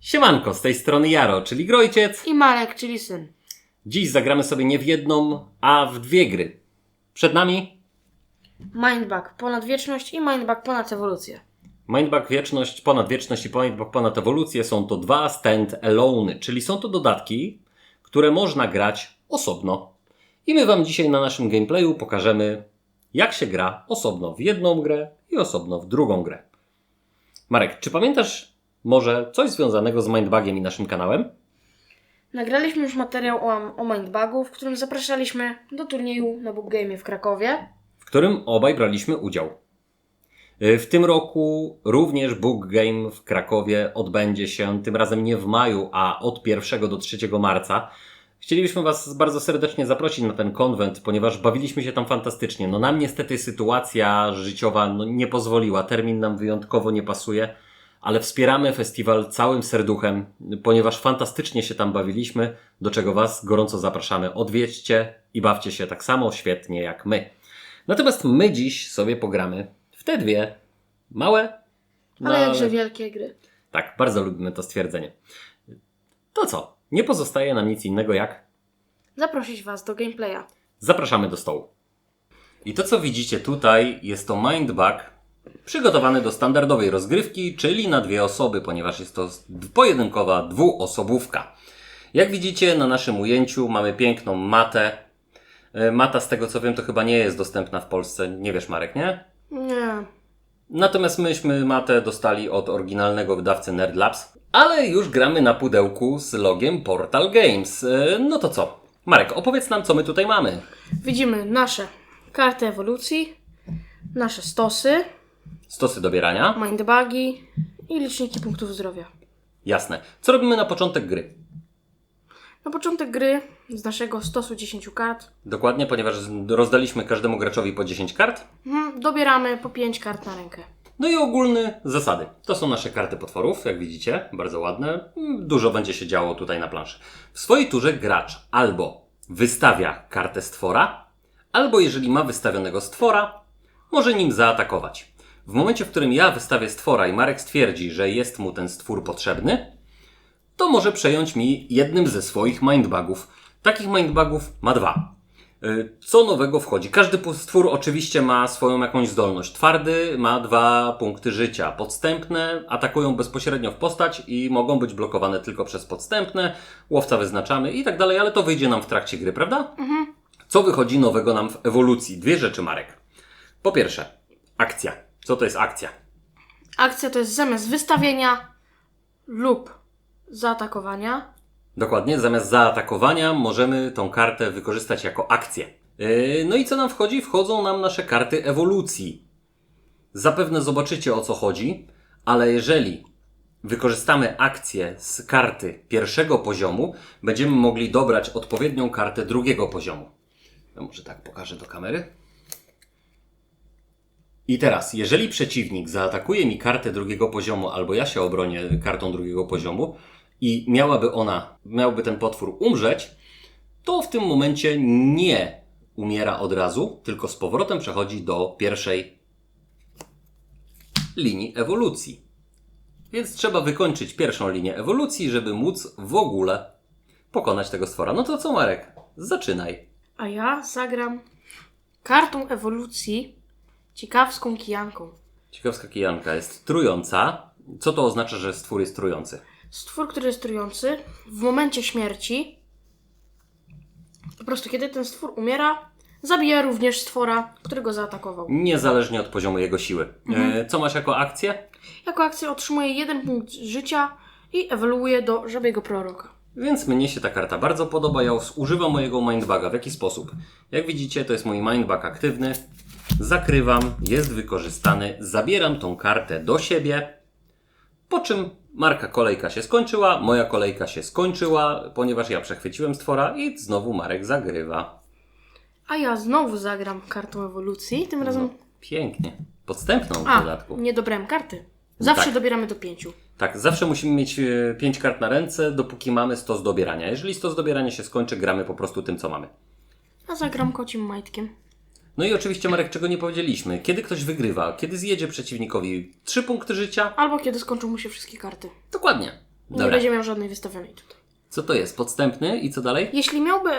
Siemanko, z tej strony Jaro, czyli Grojciec. I Marek, czyli syn. Dziś zagramy sobie nie w jedną, a w dwie gry. Przed nami Mindbug ponad wieczność i Mindbug ponad ewolucję. Mindbug Wieczność, Ponad Wieczność i Mindbug Ponad Ewolucję. Są to dwa stand-alone, czyli są to dodatki, które można grać osobno. I my Wam dzisiaj na naszym gameplayu pokażemy, jak się gra osobno w jedną grę i osobno w drugą grę. Marek, czy pamiętasz może coś związanego z Mindbugiem i naszym kanałem? Nagraliśmy już materiał o, o Mindbugu, w którym zapraszaliśmy do turnieju na Book Game w Krakowie. w którym obaj braliśmy udział. Y, W tym roku również Book Game w Krakowie odbędzie się, tym razem nie w maju, a od 1 do 3 marca. Chcielibyśmy Was bardzo serdecznie zaprosić na ten konwent, ponieważ bawiliśmy się tam fantastycznie. No nam niestety sytuacja życiowa no, nie pozwoliła, termin nam wyjątkowo nie pasuje, ale wspieramy festiwal całym serduchem, ponieważ fantastycznie się tam bawiliśmy, do czego Was gorąco zapraszamy. Odwiedźcie i bawcie się tak samo świetnie jak my. Natomiast my dziś sobie pogramy w te dwie małe, Ale jakże wielkie gry. tak, bardzo lubimy to stwierdzenie. To co? Nie pozostaje nam nic innego jak Zaprosić Was do gameplaya. zapraszamy do stołu. I to co widzicie tutaj jest to Mindbug przygotowany do standardowej rozgrywki, czyli na dwie osoby, ponieważ jest to pojedynkowa dwuosobówka. Jak widzicie na naszym ujęciu mamy piękną matę. E, Mata z tego co wiem to chyba nie jest dostępna w Polsce. Nie wiesz Marek, nie? Nie. Natomiast myśmy matę dostali od oryginalnego wydawcy Nerd Labs, ale już gramy na pudełku z logiem Portal Games. E, No to co? Marek, opowiedz nam, co my tutaj mamy. Widzimy nasze karty ewolucji, nasze stosy, Stosy dobierania. Mindbugi i liczniki punktów zdrowia. Jasne. Co robimy na początek gry? Na początek gry z naszego stosu 10 kart Dokładnie, ponieważ rozdaliśmy każdemu graczowi po 10 kart. mhm, dobieramy po 5 kart na rękę. No i ogólne zasady. To są nasze karty potworów, jak widzicie, bardzo ładne. Mm, Dużo będzie się działo tutaj na planszy. W swojej turze gracz albo wystawia kartę stwora, albo jeżeli ma wystawionego stwora, może nim zaatakować. W momencie, w którym ja wystawię stwora i Marek stwierdzi, że jest mu ten stwór potrzebny, to może przejąć mi jednym ze swoich mindbugów. Takich mindbugów ma dwa. Y, Co nowego wchodzi? Każdy stwór oczywiście ma swoją jakąś zdolność. Twardy ma dwa punkty życia. Podstępne atakują bezpośrednio w postać i mogą być blokowane tylko przez podstępne. Łowca wyznaczamy i tak dalej, ale to wyjdzie nam w trakcie gry, prawda? Co wychodzi nowego nam w ewolucji? Dwie rzeczy, Marek. Po pierwsze, akcja. Co to jest akcja? Akcja to jest zamiast wystawienia lub zaatakowania. Dokładnie, zamiast zaatakowania możemy tą kartę wykorzystać jako akcję. Yy, No i co nam wchodzi? Wchodzą nam nasze karty ewolucji. Zapewne zobaczycie o co chodzi, ale jeżeli wykorzystamy akcję z karty pierwszego poziomu, będziemy mogli dobrać odpowiednią kartę drugiego poziomu. Ja może tak pokażę do kamery. I teraz, jeżeli przeciwnik zaatakuje mi kartę drugiego poziomu, albo ja się obronię kartą drugiego poziomu i miałaby ona, miałby ten potwór umrzeć, to w tym momencie nie umiera od razu, tylko z powrotem przechodzi do pierwszej linii ewolucji. Więc trzeba wykończyć pierwszą linię ewolucji, żeby móc w ogóle pokonać tego stwora. No to co, Marek? Zaczynaj. A ja zagram kartą ewolucji ciekawską kijanką. Ciekawska kijanka jest trująca. Co to oznacza, że stwór jest trujący? Stwór, który jest trujący, w momencie śmierci, po prostu kiedy ten stwór umiera, zabija również stwora, który go zaatakował. Niezależnie od poziomu jego siły. E, co masz jako akcję? Jako akcję otrzymuje jeden punkt życia i ewoluuje do żabiego proroka. Więc mnie się ta karta bardzo podoba. Ja używam mojego mindbuga. W jaki sposób? Jak widzicie, to jest mój mindbug aktywny. Zakrywam, jest wykorzystany, zabieram tą kartę do siebie. Po czym marka kolejka się skończyła, moja kolejka się skończyła, ponieważ ja przechwyciłem stwora i znowu Marek zagrywa. A ja znowu zagram kartą ewolucji, tym razem... No, pięknie. Podstępną w A, dodatku. nie dobrałem karty. Zawsze tak. dobieramy do pięciu. Tak, zawsze musimy mieć 5 kart na ręce, dopóki mamy stos dobierania. Jeżeli stos dobierania się skończy, gramy po prostu tym, co mamy. A zagram kocim majtkiem. No i oczywiście, Marek, czego nie powiedzieliśmy. Kiedy ktoś wygrywa, kiedy zjedzie przeciwnikowi 3 punkty życia, Albo kiedy skończą mu się wszystkie karty. dokładnie. Nie Dobra. będzie miał żadnej wystawionej tutaj. Co to jest? Podstępny i co dalej? Jeśli miałby,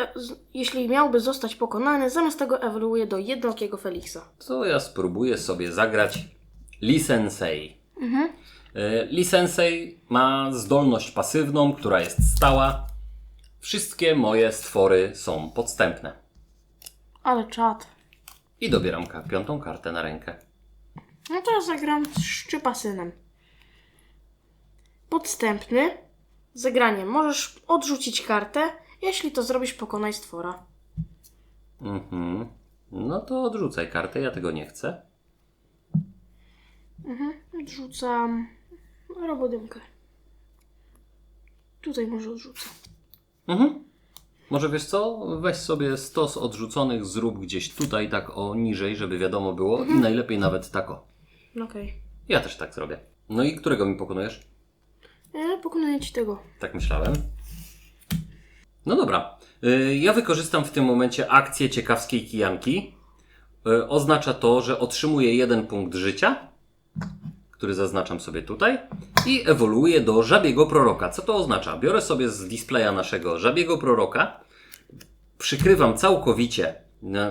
jeśli miałby zostać pokonany, zamiast tego ewoluuje do jednookiego Felixa. To ja spróbuję sobie zagrać Lee Sensei. E, Lee Sensei ma zdolność pasywną, która jest stała. Wszystkie moje stwory są podstępne. Ale czad. I dobieram ka- piątą kartę na rękę. No to zagram z szczypasynem. Podstępny. Zagranie. Możesz odrzucić kartę. Jeśli to zrobisz, pokonaj stwora. Mhm. No to odrzucaj kartę, ja tego nie chcę. Odrzucam robodymkę. Tutaj może odrzucę. Mhm. Może wiesz co? Weź sobie stos odrzuconych, zrób gdzieś tutaj tak o niżej, żeby wiadomo było i najlepiej nawet tak o. No Okej. Ja też tak zrobię. No i którego mi pokonujesz? Okay. Pokonuję ci tego. Tak myślałem. No dobra. Y, Ja wykorzystam w tym momencie akcję ciekawskiej kijanki. Y, Oznacza to, że otrzymuję jeden punkt życia, który zaznaczam sobie tutaj, i ewoluuję do żabiego proroka. Co to oznacza? Biorę sobie z displaya naszego żabiego proroka, przykrywam całkowicie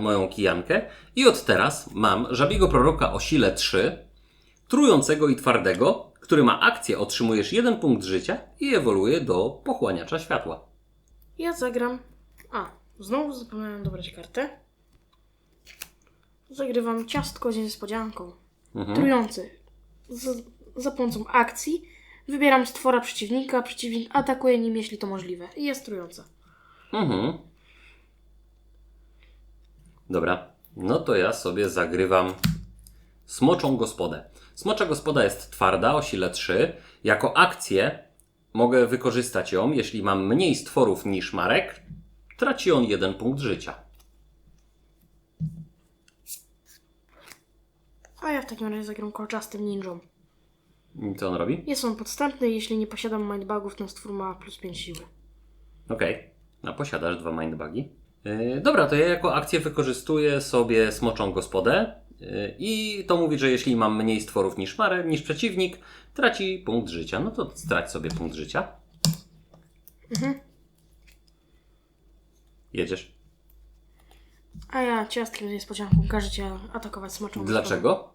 moją kijankę i od teraz mam żabiego proroka o sile 3, trującego i twardego, który ma akcję otrzymujesz jeden punkt życia i ewoluuje do pochłaniacza światła. Ja zagram. A, znowu zapomniałem dobrać kartę. Zagrywam ciastko z niespodzianką. Mhm. Trujący. Z, za pomocą akcji wybieram stwora przeciwnika. Przeciwnik atakuje nim, jeśli to możliwe. I jest trująca. Mhm. Dobra, no to ja sobie zagrywam smoczą gospodę. Smocza gospoda jest twarda o sile 3. Jako akcję mogę wykorzystać ją, jeśli mam mniej stworów niż Marek, traci on jeden punkt życia. A ja w takim razie zagram kolczastym ninją. Co on robi? Jest on podstępny, jeśli nie posiadam mindbugów, ten stwór ma plus 5 siły. Okej, a posiadasz dwa mindbugi. Yy, dobra, to ja jako akcję wykorzystuję sobie smoczą gospodę yy, i to mówi, że jeśli mam mniej stworów niż Marek, niż przeciwnik, traci punkt życia. No to strać sobie punkt życia. Jedziesz. A ja ciastkiem z niespodzianką każę cię atakować smoczą. Dlaczego?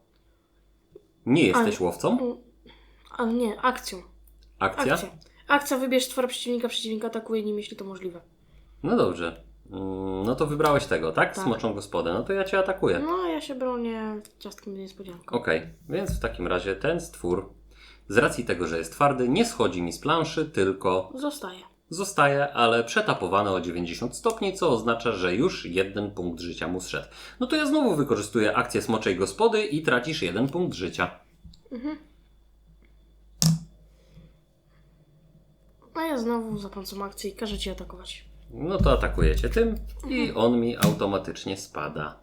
Nie jesteś łowcą? Ale nie, akcją. Akcja? Akcja. Akcja wybierz stwora przeciwnika, przeciwnik atakuje nim, jeśli to możliwe. No dobrze. Mm, No to wybrałeś tego, tak? Tak. Smoczą gospodę. No to ja cię atakuję. No, a ja się bronię ciastkiem z niespodzianką. Okej, więc w takim razie ten stwór, z racji tego, że jest twardy, nie schodzi mi z planszy, tylko Zostaje. Zostaje, ale przetapowany o 90 stopni, co oznacza, że już jeden punkt życia mu zszedł. No to ja znowu wykorzystuję akcję smoczej gospody i tracisz jeden punkt życia. A ja znowu za pomocą akcji każę cię atakować. No to atakujecie tym i on mi automatycznie spada.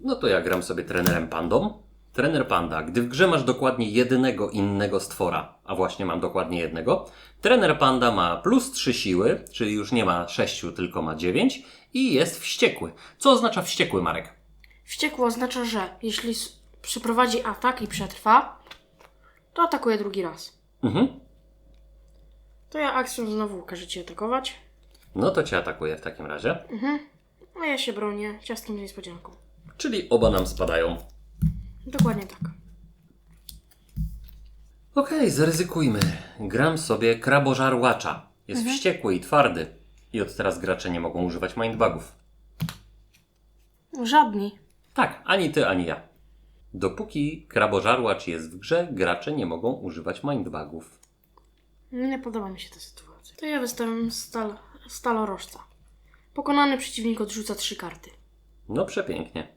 No to ja gram sobie trenerem pandą. Trener panda, gdy w grze masz dokładnie jednego innego stwora, a właśnie mam dokładnie jednego, trener panda ma plus 3 siły, czyli już nie ma 6, tylko ma 9 i jest wściekły. Co oznacza wściekły, Marek? Wściekło oznacza, że jeśli przeprowadzi atak i przetrwa, to atakuje drugi raz. Mhm. To ja akcją znowu każę cię atakować. No to cię atakuje w takim razie. A ja się bronię ciastkiem z niespodzianką. Czyli oba nam spadają. Dokładnie tak. Okej, zaryzykujmy. Gram sobie krabożarłacza. Jest wściekły i twardy. I od teraz gracze nie mogą używać mindbugów. Żadni. Tak, ani ty, ani ja. Dopóki krabożarłacz jest w grze, gracze nie mogą używać mindbugów. Nie podoba mi się ta sytuacja. To ja wystawiam stal, stalorożca. Pokonany przeciwnik odrzuca trzy karty. No przepięknie.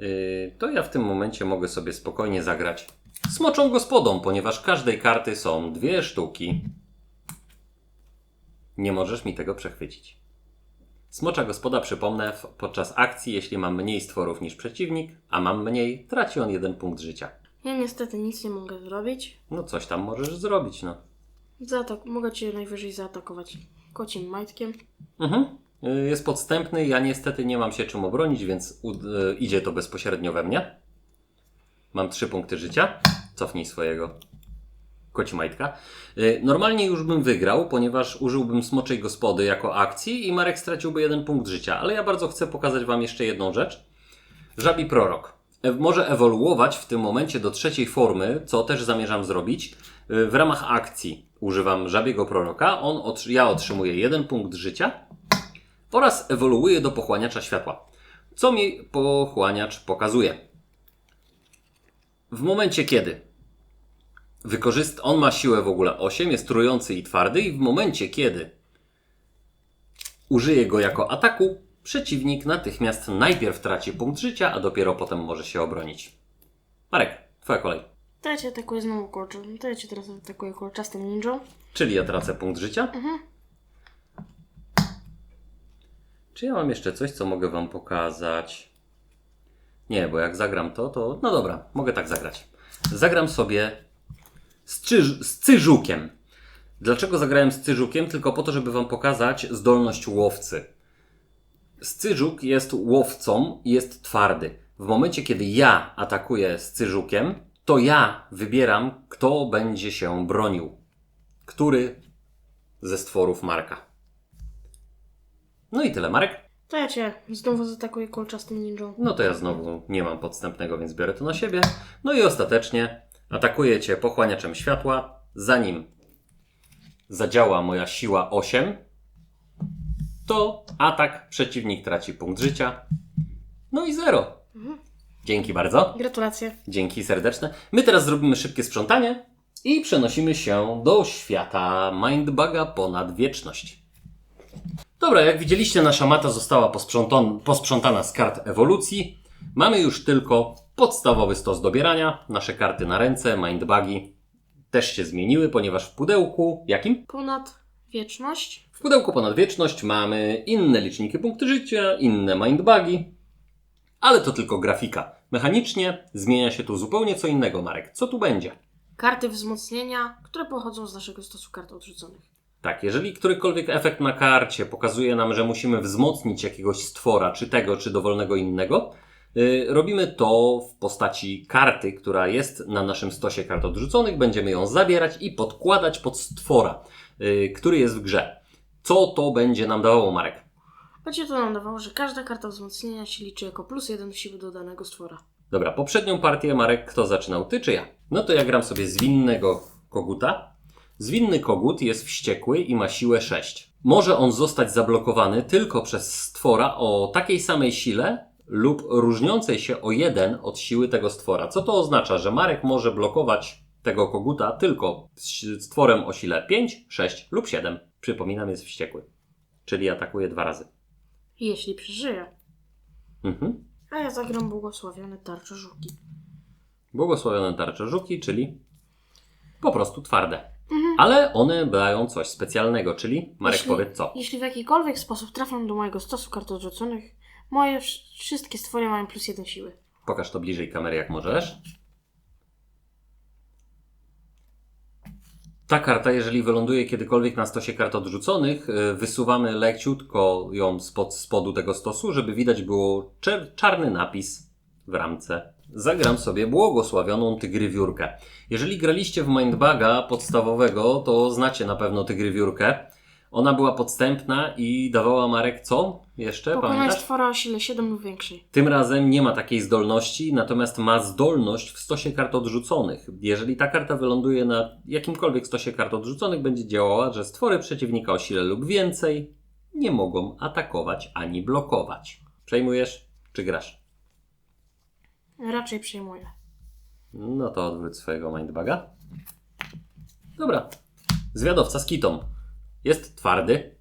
Yy, to ja w tym momencie mogę sobie spokojnie zagrać smoczą gospodą, ponieważ każdej karty są dwie sztuki. Nie możesz mi tego przechwycić. Smocza gospoda, przypomnę, podczas akcji, jeśli mam mniej stworów niż przeciwnik, a mam mniej, traci on jeden punkt życia. Ja niestety nic nie mogę zrobić. No coś tam możesz zrobić, no. Zaatak- mogę cię najwyżej zaatakować kocim majtkiem. Mhm. Y, Jest podstępny, ja niestety nie mam się czym obronić, więc y, idzie to bezpośrednio we mnie. Mam trzy punkty życia. Cofnij swojego. koci majtka. Y, Normalnie już bym wygrał, ponieważ użyłbym smoczej gospody jako akcji i Marek straciłby jeden punkt życia, ale ja bardzo chcę pokazać Wam jeszcze jedną rzecz. Żabi prorok. Może ewoluować w tym momencie do trzeciej formy, co też zamierzam zrobić. W ramach akcji używam żabiego proroka. On ja otrzymuję jeden punkt życia oraz ewoluuje do pochłaniacza światła. Co mi pochłaniacz pokazuje? W momencie kiedy wykorzyst... on ma siłę w ogóle 8, jest trujący i twardy i w momencie kiedy użyje go jako ataku, przeciwnik natychmiast najpierw traci punkt życia, a dopiero potem może się obronić. Marek, twoja kolej. To ja cię atakuję znowu kolczem. To ja cię teraz atakuję kolczastym ninją. Czyli ja tracę punkt życia? Czy ja mam jeszcze coś, co mogę Wam pokazać? Nie, bo jak zagram to, to. No dobra, mogę tak zagrać. Zagram sobie z, z cyżukiem. Dlaczego zagrałem z cyżukiem? Tylko po to, żeby Wam pokazać zdolność łowcy. Scyżuk jest łowcą i jest twardy. W momencie, kiedy ja atakuję z cyżukiem, to ja wybieram, kto będzie się bronił. Który ze stworów Marka. No i tyle, Marek. To ja cię znowu zaatakuję kolczastym ninją. No to ja znowu nie mam podstępnego, więc biorę to na siebie. No i ostatecznie atakuję cię pochłaniaczem światła. Zanim zadziała moja siła 8, to atak przeciwnik traci punkt życia. No i 0. Dzięki bardzo. Gratulacje. Dzięki serdeczne. My teraz zrobimy szybkie sprzątanie i przenosimy się do świata Mindbuga ponad wieczność. Dobra, jak widzieliście, nasza mata została posprzątana z kart ewolucji. Mamy już tylko podstawowy stos dobierania. Nasze karty na ręce, Mindbugi też się zmieniły, ponieważ w pudełku, jakim? Ponad wieczność. W pudełku ponad wieczność mamy inne liczniki punkty życia, inne mindbugi, ale to tylko grafika. Mechanicznie zmienia się tu zupełnie co innego, Marek. Co tu będzie? Karty wzmocnienia, które pochodzą z naszego stosu kart odrzuconych. Tak, jeżeli którykolwiek efekt na karcie pokazuje nam, że musimy wzmocnić jakiegoś stwora, czy tego, czy dowolnego innego, yy, robimy to w postaci karty, która jest na naszym stosie kart odrzuconych. Będziemy ją zabierać i podkładać pod stwora, yy, który jest w grze. Co to będzie nam dawało, Marek? Będzie to nam dawało, że każda karta wzmocnienia się liczy jako plus jeden siły do danego stwora. Dobra, poprzednią partię, Marek, kto zaczynał, ty czy ja? No to ja gram sobie zwinnego koguta. Zwinny kogut jest wściekły i ma siłę 6. Może on zostać zablokowany tylko przez stwora o takiej samej sile lub różniącej się o 1 od siły tego stwora. Co to oznacza? Że Marek może blokować tego koguta tylko z stworem o sile 5, 6 lub 7. Przypominam, jest wściekły. Czyli atakuje dwa razy. Jeśli przeżyje. Mhm. A ja zagram błogosławione tarcze żuki. Błogosławione tarcze żuki, czyli po prostu twarde. Ale one dają coś specjalnego, czyli Marek Jeśli- powiedz co? Jeśli w jakikolwiek sposób trafią do mojego stosu kart odrzuconych, moje wsz- wszystkie stwory mają plus jeden siły. Pokaż to bliżej kamery jak możesz. Ta karta, jeżeli wyląduje kiedykolwiek na stosie kart odrzuconych, y, wysuwamy leciutko ją spod spodu tego stosu, żeby widać było czer- czarny napis w ramce. Zagram sobie błogosławioną tygrywiórkę. Jeżeli graliście w Mindbaga podstawowego, to znacie na pewno tygrywiórkę. Ona była podstępna i dawała Marek co? Jeszcze Pokonaj pamiętasz? stwora o sile 7 lub większej. Tym razem nie ma takiej zdolności, natomiast ma zdolność w stosie kart odrzuconych. Jeżeli ta karta wyląduje na jakimkolwiek stosie kart odrzuconych, będzie działała, że stwory przeciwnika o sile lub więcej nie mogą atakować ani blokować. Przejmujesz czy grasz? Raczej przejmuję. No to odwróć swojego mindbaga. Dobra. Zwiadowca z kitą. Jest twardy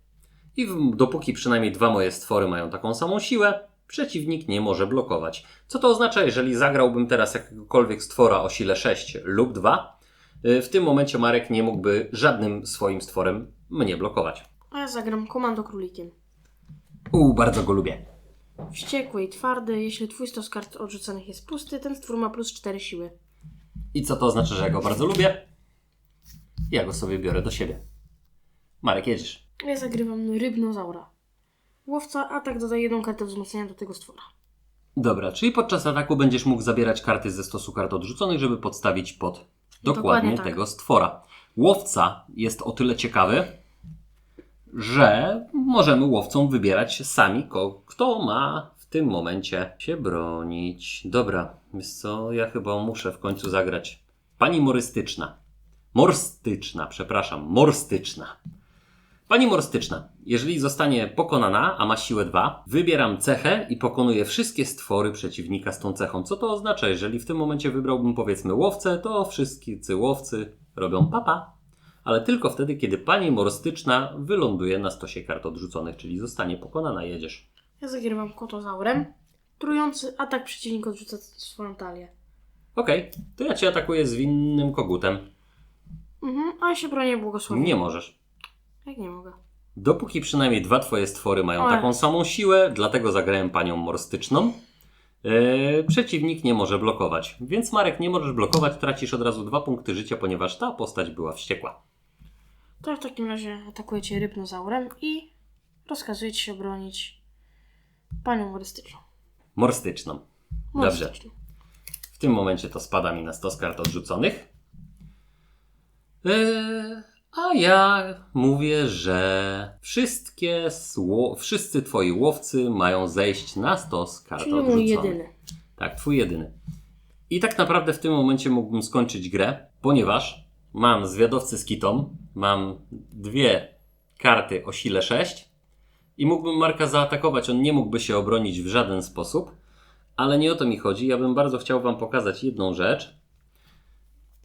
i w, dopóki przynajmniej dwa moje stwory mają taką samą siłę, przeciwnik nie może blokować. Co to oznacza, jeżeli zagrałbym teraz jakiegokolwiek stwora o sile 6 lub 2, y, w tym momencie Marek nie mógłby żadnym swoim stworem mnie blokować. A ja zagram komando królikiem. Uuu, bardzo go lubię. Wściekły i twardy, jeśli twój stos kart odrzuconych jest pusty, ten stwór ma plus 4 siły. I co to oznacza, że ja go bardzo lubię? Ja go sobie biorę do siebie. Marek, jedziesz. Ja zagrywam rybnozaura. Łowca atak dodaje jedną kartę wzmocnienia do tego stwora. Dobra, czyli podczas ataku będziesz mógł zabierać karty ze stosu kart odrzuconych, żeby podstawić pod dokładnie, Dokładnie tak. tego stwora. Łowca jest o tyle ciekawy, że możemy łowcą wybierać sami, kto ma w tym momencie się bronić. Dobra, wiesz co, ja chyba muszę w końcu zagrać. Pani morystyczna. Morstyczna, przepraszam, morstyczna. Pani morstyczna, jeżeli zostanie pokonana, a ma siłę 2, wybieram cechę i pokonuję wszystkie stwory przeciwnika z tą cechą. Co to oznacza? Jeżeli w tym momencie wybrałbym powiedzmy łowcę, to wszyscy łowcy robią papa. Ale tylko wtedy, kiedy pani morstyczna wyląduje na stosie kart odrzuconych, czyli zostanie pokonana, jedziesz. Ja zagrywam kotozaurem. Trujący atak przeciwnik odrzuca swoją talię. Okej, to ja cię atakuję z winnym kogutem. Mhm, a ja się bronię błogosławię. Nie możesz. Jak nie mogę? Dopóki przynajmniej dwa twoje stwory mają Ale- taką samą siłę, dlatego zagrałem panią morstyczną. Yy, przeciwnik nie może blokować. Więc Marek, nie możesz blokować, tracisz od razu dwa punkty życia, ponieważ ta postać była wściekła. To w takim razie atakuję cię rybnozaurem i rozkazuję ci się bronić panią morystyczną. Morstyczną. Dobrze. Morystyczną. W tym momencie to spada mi na stos kart odrzuconych. Yy, a ja mówię, że wszystkie sło- wszyscy twoi łowcy mają zejść na stos kart Czyli mój odrzuconych. jedyny. Tak, twój jedyny. I tak naprawdę w tym momencie mógłbym skończyć grę, ponieważ mam zwiadowcę z kitą, mam dwie karty o sile 6 i mógłbym Marka zaatakować. On nie mógłby się obronić w żaden sposób, ale nie o to mi chodzi. Ja bym bardzo chciał Wam pokazać jedną rzecz.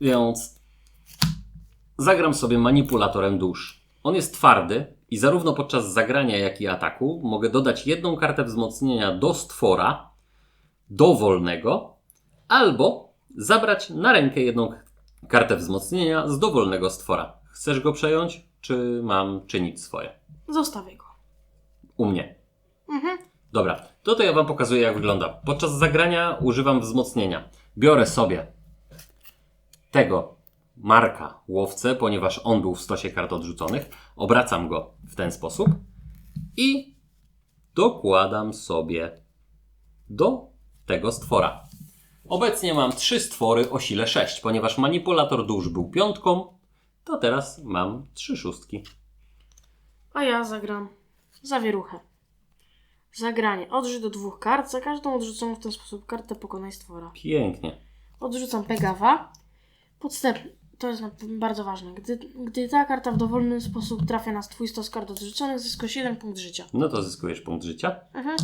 Więc zagram sobie manipulatorem dusz. On jest twardy i zarówno podczas zagrania, jak i ataku mogę dodać jedną kartę wzmocnienia do stwora, dowolnego, albo zabrać na rękę jedną kartę wzmocnienia z dowolnego stwora. Chcesz go przejąć, czy mam czynić swoje? Zostawię go. U mnie. Mhm. Dobra, to to ja Wam pokazuję, jak wygląda. Podczas zagrania używam wzmocnienia. Biorę sobie tego marka łowcę, ponieważ on był w stosie kart odrzuconych. Obracam go w ten sposób i dokładam sobie do tego stwora. Obecnie mam trzy stwory o sile 6, ponieważ manipulator dusz był piątką, to teraz mam trzy szóstki. A ja zagram zawieruchę. Zagranie. Odrzuć do dwóch kart. Za każdą odrzuconą w ten sposób kartę pokonaj stwora. Pięknie. Odrzucam Pegawa. Podstęp. To jest bardzo ważne. Gdy, gdy ta karta w dowolny sposób trafia na twój stos kart odrzuconych, zyskujesz jeden punkt życia. No to zyskujesz punkt życia. Mhm.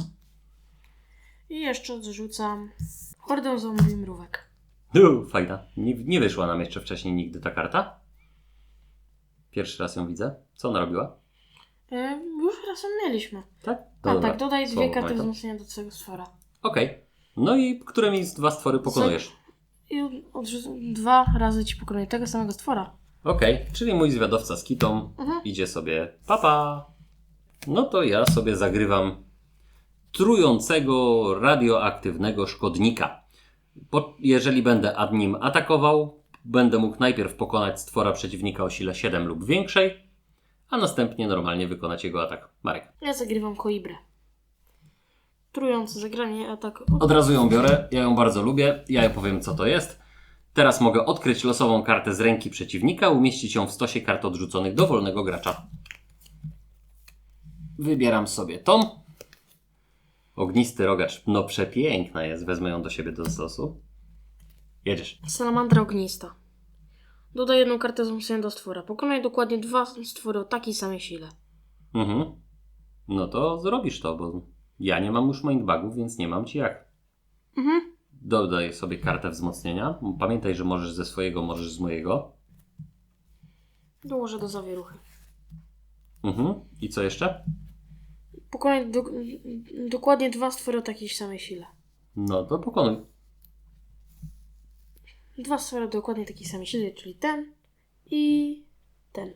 I jeszcze odrzucam hordę zombie mrówek. U, fajna. Nie, nie wyszła nam jeszcze wcześniej nigdy ta karta. Pierwszy raz ją widzę. Co ona robiła? E, już raz ją mieliśmy. Tak? A tak, dodaj dwie Słabo karty pamiętam. wzmocnienia do twojego stwora. Okej. No i które mi z dwa stwory pokonujesz? I dwa razy ci pokonuję tego samego stwora. Okej, czyli mój zwiadowca z kitą Mhm. idzie sobie papa. No to ja sobie zagrywam trującego radioaktywnego szkodnika. Po, jeżeli będę nim atakował, będę mógł najpierw pokonać stwora przeciwnika o sile 7 lub większej, a następnie normalnie wykonać jego atak. Marek. Ja zagrywam koibrę. Trujące zagranie, atak. Od razu ją biorę, ja ją bardzo lubię, ja powiem co to jest. Teraz mogę odkryć losową kartę z ręki przeciwnika, umieścić ją w stosie kart odrzuconych dowolnego gracza. Wybieram sobie tą. Ognisty rogacz, no przepiękna jest, wezmę ją do siebie do stosu. Jedziesz. Salamandra ognista. Dodaj jedną kartę wzmocnienia do stwora. Pokonaj dokładnie dwa stwory o takiej samej sile. Mhm. No to zrobisz to, bo ja nie mam już mindbugów, więc nie mam ci jak. Mhm. Dodaj sobie kartę wzmocnienia. Pamiętaj, że możesz ze swojego, możesz z mojego. Dołożę do zawieruchy. Mhm. I co jeszcze? Pokonaj do, dokładnie dwa stwory o takiej samej sile. No to pokonuj. Dwa stwory dokładnie takiej samej sile, czyli ten i ten.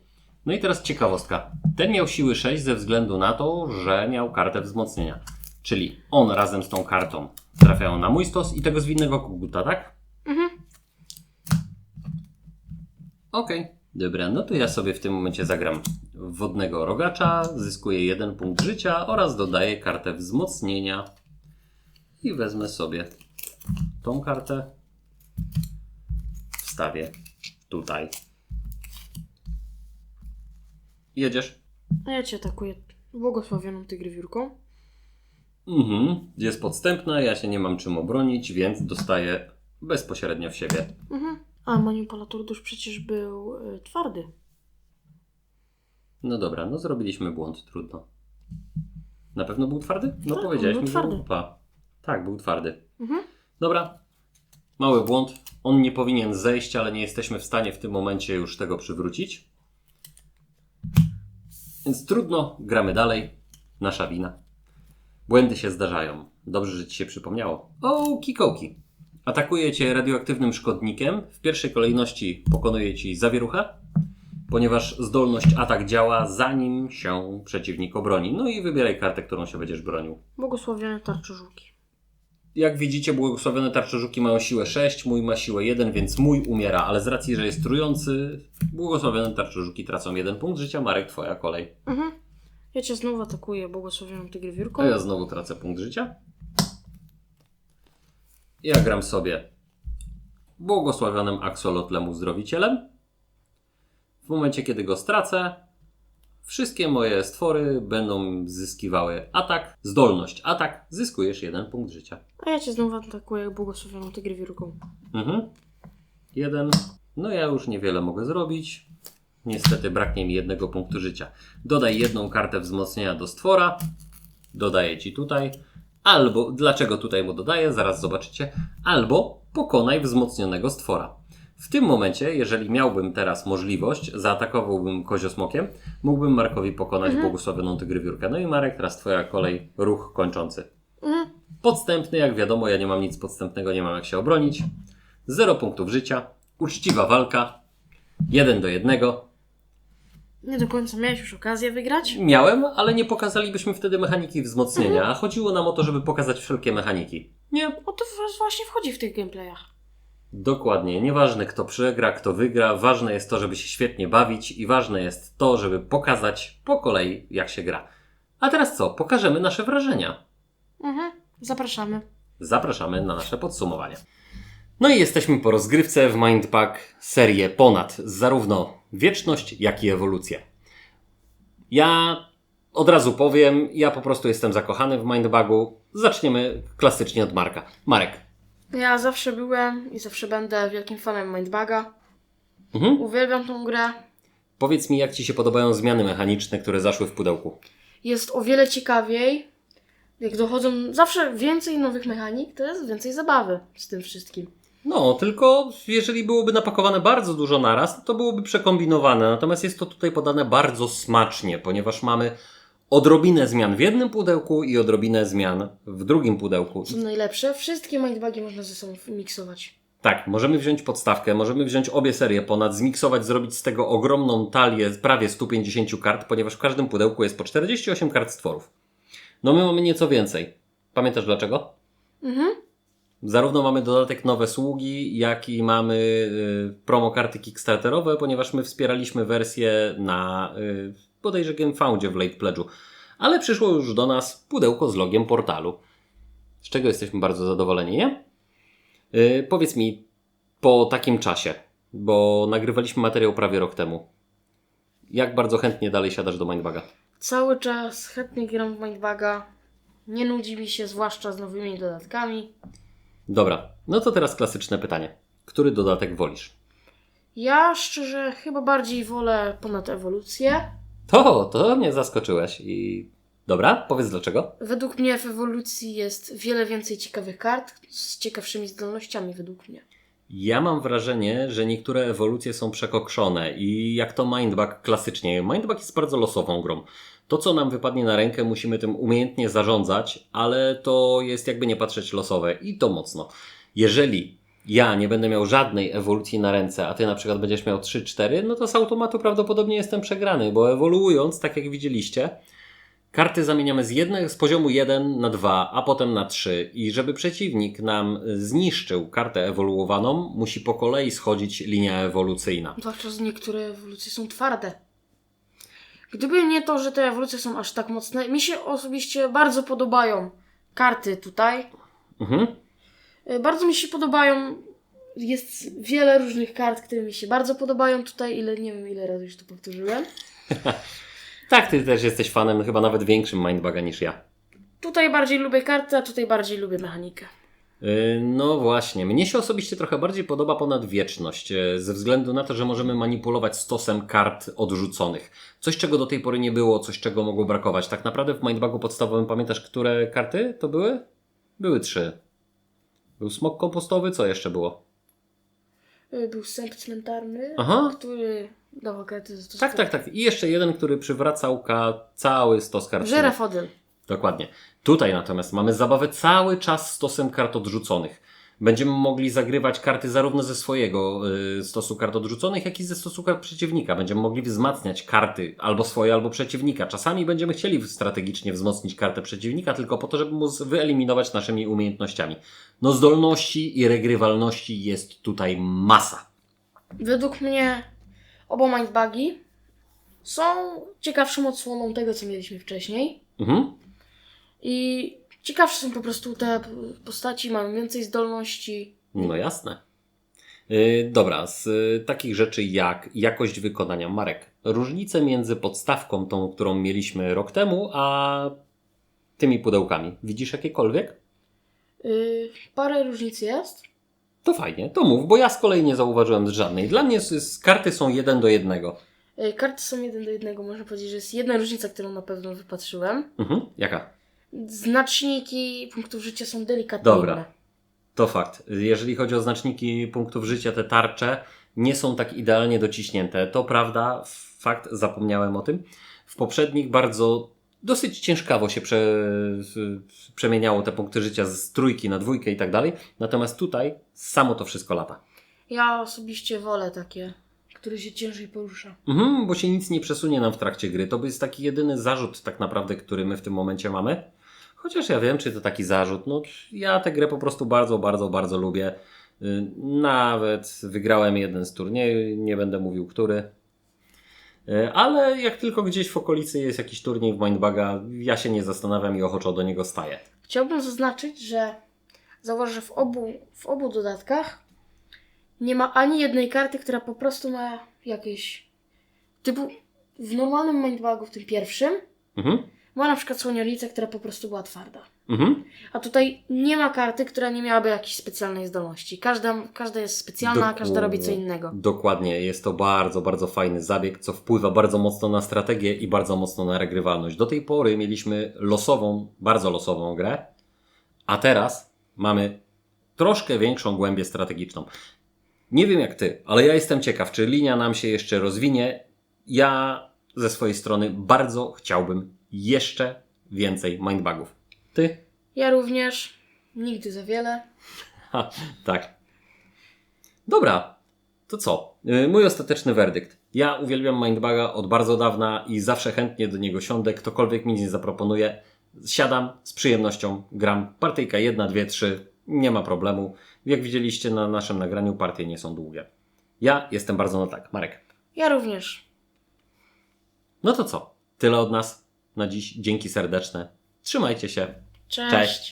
No i teraz ciekawostka. Ten miał siły 6 ze względu na to, że miał kartę wzmocnienia. Czyli on razem z tą kartą trafiają na mój stos i tego zwinnego koguta, tak? Mhm. Okej. Dobra, no to ja sobie w tym momencie zagram wodnego rogacza, zyskuję jeden punkt życia oraz dodaję kartę wzmocnienia. I wezmę sobie tą kartę, wstawię tutaj. Jedziesz? A ja cię atakuję błogosławioną tygrywiórką. Mhm, jest podstępna, ja się nie mam czym obronić, więc dostaję bezpośrednio w siebie. Mhm. A manipulator dusz przecież był y, twardy. No dobra, no zrobiliśmy błąd, trudno. Na pewno był twardy? No Tak, powiedziałeś był mi, że twardy. był dwa. Tak, był twardy. Mhm. Dobra, mały błąd. On nie powinien zejść, ale nie jesteśmy w stanie w tym momencie już tego przywrócić. Więc trudno, gramy dalej. Nasza wina. Błędy się zdarzają. Dobrze, że ci się przypomniało. O, kikołki. Atakuje cię radioaktywnym szkodnikiem. W pierwszej kolejności pokonuje ci zawieruchę, ponieważ zdolność atak działa zanim się przeciwnik obroni. No i wybieraj kartę, którą się będziesz bronił. Błogosławione tarczożuki. Jak widzicie, błogosławione tarczożuki mają siłę 6, mój ma siłę 1, więc mój umiera, ale z racji, że jest trujący, błogosławione tarczożuki tracą jeden punkt życia. Marek, twoja kolej. Mhm. Ja cię znowu atakuję błogosławioną tygrywiórką. A ja znowu tracę punkt życia. Ja gram sobie błogosławionym Axolotlem Uzdrowicielem. W momencie, kiedy go stracę, wszystkie moje stwory będą zyskiwały atak, zdolność atak, zyskujesz jeden punkt życia. A ja cię znowu atakuję błogosławioną tygrywiórką. Mhm. Jeden. No ja już niewiele mogę zrobić. Niestety braknie mi jednego punktu życia. Dodaj jedną kartę wzmocnienia do stwora. Dodaję ci tutaj. Albo, dlaczego tutaj mu dodaję, zaraz zobaczycie. Albo pokonaj wzmocnionego stwora. W tym momencie, jeżeli miałbym teraz możliwość, zaatakowałbym koziosmokiem, mógłbym Markowi pokonać błogosławioną tygrywiórkę. No i Marek, teraz twoja kolej, ruch kończący. Mhm. Podstępny, jak wiadomo, ja nie mam nic podstępnego, nie mam jak się obronić. Zero punktów życia, uczciwa walka, jeden do jednego. Nie do końca miałeś już okazję wygrać. Miałem, ale nie pokazalibyśmy wtedy mechaniki wzmocnienia, a chodziło nam o to, żeby pokazać wszelkie mechaniki. Nie, O to właśnie wchodzi w tych gameplayach. Dokładnie. Nieważne kto przegra, kto wygra, ważne jest to, żeby się świetnie bawić i ważne jest to, żeby pokazać po kolei, jak się gra. A teraz co? Pokażemy nasze wrażenia. Mhm. Zapraszamy. Zapraszamy na nasze podsumowanie. No i jesteśmy po rozgrywce w Mindpack serię ponad zarówno wieczność, jak i ewolucję. Ja od razu powiem, ja po prostu jestem zakochany w Mindbagu. Zaczniemy klasycznie od Marka. Marek. Ja zawsze byłem i zawsze będę wielkim fanem Mindbaga. Mhm. Uwielbiam tą grę. Powiedz mi, jak Ci się podobają zmiany mechaniczne, które zaszły w pudełku. Jest o wiele ciekawiej. Jak dochodzą zawsze więcej nowych mechanik, to jest więcej zabawy z tym wszystkim. No, tylko jeżeli byłoby napakowane bardzo dużo naraz, to byłoby przekombinowane. Natomiast jest to tutaj podane bardzo smacznie, ponieważ mamy odrobinę zmian w jednym pudełku i odrobinę zmian w drugim pudełku. Co najlepsze, wszystkie Mindbagi można ze sobą miksować. Tak, możemy wziąć podstawkę, możemy wziąć obie serie ponad, zmiksować, zrobić z tego ogromną talię prawie 150 kart, ponieważ w każdym pudełku jest po 48 kart stworów. No my mamy nieco więcej. Pamiętasz dlaczego? Mhm. Zarówno mamy dodatek nowe sługi, jak i mamy y, promokarty kickstarterowe, ponieważ my wspieraliśmy wersję na y, bodajże GameFoundzie w Late Pledge'u. Ale przyszło już do nas pudełko z logiem portalu, z czego jesteśmy bardzo zadowoleni, nie? Y, powiedz mi, po takim czasie, bo nagrywaliśmy materiał prawie rok temu, jak bardzo chętnie dalej siadasz do Mindbaga? Cały czas chętnie gram w Mindbaga. Nie nudzi mi się, zwłaszcza z nowymi dodatkami. Dobra, no to teraz klasyczne pytanie. Który dodatek wolisz? Ja szczerze chyba bardziej wolę ponad ewolucję. To, to mnie zaskoczyłeś i... Dobra, powiedz dlaczego. Według mnie w ewolucji jest wiele więcej ciekawych kart z ciekawszymi zdolnościami według mnie. Ja mam wrażenie, że niektóre ewolucje są przekokszone i jak to Mindbug klasycznie. Mindbug jest bardzo losową grą. To, co nam wypadnie na rękę, musimy tym umiejętnie zarządzać, ale to jest jakby nie patrzeć losowe i to mocno. Jeżeli ja nie będę miał żadnej ewolucji na ręce, a ty na przykład będziesz miał 3-4, no to z automatu prawdopodobnie jestem przegrany, bo ewoluując, tak jak widzieliście, Karty zamieniamy z, jednej, z poziomu 1 na 2, a potem na 3. I żeby przeciwnik nam zniszczył kartę ewoluowaną, musi po kolei schodzić linia ewolucyjna. Zwłaszcza, że niektóre ewolucje są twarde. Gdyby nie to, że te ewolucje są aż tak mocne, mi się osobiście bardzo podobają karty tutaj. Mhm. Y, Bardzo mi się podobają jest wiele różnych kart, które mi się bardzo podobają tutaj, ile nie wiem ile razy już to powtórzyłem. Tak, ty też jesteś fanem chyba nawet większym Mindbaga niż ja. Tutaj bardziej lubię karty, a tutaj bardziej lubię mechanikę. Yy, No właśnie, mnie się osobiście trochę bardziej podoba ponadwieczność, yy, ze względu na to, że możemy manipulować stosem kart odrzuconych. Coś, czego do tej pory nie było, coś, czego mogło brakować. Tak naprawdę w Mindbagu podstawowym pamiętasz, które karty to były? Były trzy. Był smok kompostowy, co jeszcze było? Y, Był sęp cmentarny, Aha. który dawał karty za to. Tak, tak, tak. I jeszcze jeden, który przywracał ka cały stos kart. Żerafodel. Dokładnie. Tutaj natomiast mamy zabawę cały czas stosem kart odrzuconych. Będziemy mogli zagrywać karty zarówno ze swojego y, stosu kart odrzuconych, jak i ze stosu kart przeciwnika. Będziemy mogli wzmacniać karty albo swoje, albo przeciwnika. Czasami będziemy chcieli strategicznie wzmocnić kartę przeciwnika, tylko po to, żeby móc wyeliminować naszymi umiejętnościami. No zdolności i regrywalności jest tutaj masa. Według mnie oba mindbugi są ciekawszą odsłoną tego, co mieliśmy wcześniej. Mhm. I ciekawsze są po prostu te postaci, mają więcej zdolności. No jasne. Yy, dobra, z y, takich rzeczy jak jakość wykonania marek. Różnice między podstawką, tą, którą mieliśmy rok temu, a tymi pudełkami. Widzisz jakiekolwiek? Yy, parę różnic jest. To fajnie, to mów, bo ja z kolei nie zauważyłem żadnej. Dla mnie z, z karty są jeden do jednego. Yy, karty są jeden do jednego, można powiedzieć, że jest jedna różnica, którą na pewno wypatrzyłem. Mhm. Jaka? Znaczniki punktów życia są delikatnie Dobra. To fakt. Jeżeli chodzi o znaczniki punktów życia, te tarcze nie są tak idealnie dociśnięte. To prawda, fakt, zapomniałem o tym. W poprzednich bardzo dosyć ciężkawo się prze, przemieniało te punkty życia z trójki na dwójkę i tak dalej. Natomiast tutaj samo to wszystko lata. Ja osobiście wolę takie, które się ciężej porusza. Mhm, bo się nic nie przesunie nam w trakcie gry. To jest taki jedyny zarzut tak naprawdę, który my w tym momencie mamy. Chociaż ja wiem, czy to taki zarzut. No, ja tę grę po prostu bardzo, bardzo, bardzo lubię. Y, Nawet wygrałem jeden z turniejów, nie będę mówił który. Y, Ale jak tylko gdzieś w okolicy jest jakiś turniej w Mindbaga, ja się nie zastanawiam i ochoczo do niego staję. Chciałbym zaznaczyć, że zauważ, że w obu, w obu dodatkach nie ma ani jednej karty, która po prostu ma jakieś. Typu w normalnym mindbagu, w tym pierwszym, Mhm. Ma na przykład słoniolicę, która po prostu była twarda. Mhm. A tutaj nie ma karty, która nie miałaby jakiejś specjalnej zdolności. Każda, każda jest specjalna, każda robi co innego. Dokładnie, jest to bardzo, bardzo fajny zabieg, co wpływa bardzo mocno na strategię i bardzo mocno na regrywalność. Do tej pory mieliśmy losową, bardzo losową grę, a teraz mamy troszkę większą głębię strategiczną. Nie wiem jak ty, ale ja jestem ciekaw, czy linia nam się jeszcze rozwinie. Ja ze swojej strony bardzo chciałbym jeszcze więcej mindbugów. Ty? Ja również. Nigdy za wiele. Ha, tak. Dobra, to co? Yy, Mój ostateczny werdykt. Ja uwielbiam Mindbaga od bardzo dawna i zawsze chętnie do niego siądę. Ktokolwiek mi nie zaproponuje, siadam z przyjemnością, gram. Partyjka 1, 2, 3, nie ma problemu. Jak widzieliście na naszym nagraniu, partie nie są długie. Ja jestem bardzo na tak. Marek. Ja również. No to co? Tyle od nas na dziś. Dzięki serdeczne. Trzymajcie się. Cześć. Cześć.